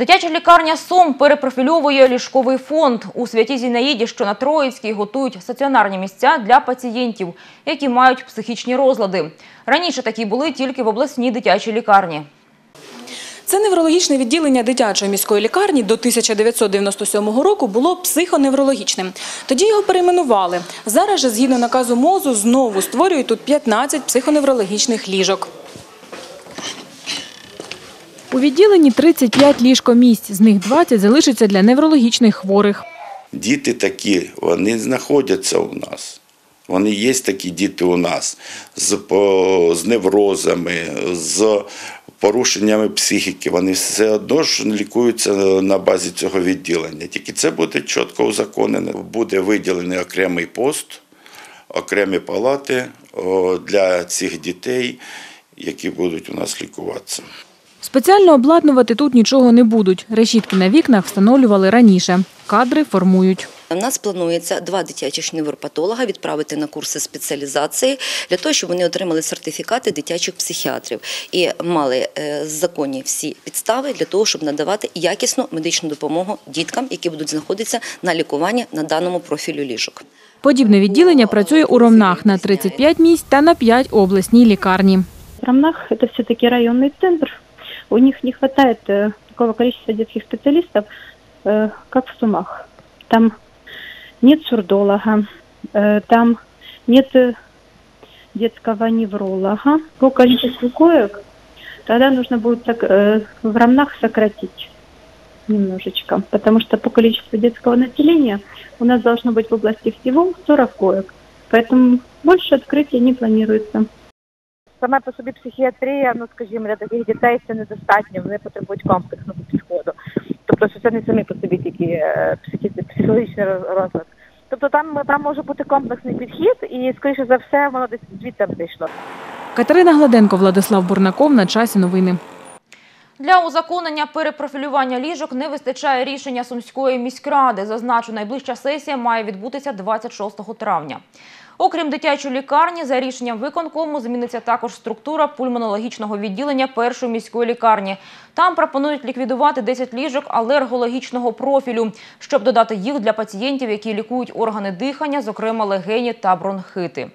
Дитяча лікарня Сум перепрофільовує ліжковий фонд. У святій Зінаїді, що на Троїцькій, готують стаціонарні місця для пацієнтів, які мають психічні розлади. Раніше такі були тільки в обласній дитячій лікарні. Це неврологічне відділення дитячої міської лікарні до 1997 року було психоневрологічним. Тоді його перейменували. Зараз же, згідно наказу МОЗу, знову створюють тут 15 психоневрологічних ліжок. У відділенні 35 ліжкомісць, з них 20 залишиться для неврологічних хворих. Діти такі, вони знаходяться у нас. Вони є такі діти у нас з, по- з неврозами, з порушеннями психіки. Вони все одно ж лікуються на базі цього відділення. Тільки це буде чітко узаконено. Буде виділений окремий пост, окремі палати для цих дітей, які будуть у нас лікуватися. Спеціально обладнувати тут нічого не будуть. Решітки на вікнах встановлювали раніше. Кадри формують. У нас планується два дитячих невропатолога відправити на курси спеціалізації для того, щоб вони отримали сертифікати дитячих психіатрів і мали е, законні всі підстави для того, щоб надавати якісну медичну допомогу діткам, які будуть знаходитися на лікуванні на даному профілю ліжок. Подібне відділення працює у Ромнах на 35 місць та на 5 обласній лікарні. В Ромнах это все-таки районный центр. У них не хватает э, такого количества детских специалистов, э, как в Сумах. Там нет сурдолога, э, там нет э, детского невролога. По количеству коек тогда нужно будет так, э, в Ромнах сократить немножечко, потому что по количеству детского населения у нас должно быть в области всего 40 коек. Поэтому больше открытий не планируется. Саме по собі психіатрія, ну скажімо, для таких дітей це недостатньо, вони потребують комплексного підходу. Тобто, що це не самі по собі тільки е, психі- психологічний роз- розлад. Тобто там, там може бути комплексний підхід, і скоріше за все воно десь звідти вийшло. Катерина Гладенко, Владислав Бурнаков. На часі новини. Для узаконення перепрофілювання ліжок не вистачає рішення Сумської міськради. Зазначу, найближча сесія має відбутися 26 травня. Окрім дитячої лікарні, за рішенням виконкому зміниться також структура пульмонологічного відділення першої міської лікарні. Там пропонують ліквідувати 10 ліжок алергологічного профілю, щоб додати їх для пацієнтів, які лікують органи дихання, зокрема легені та бронхити.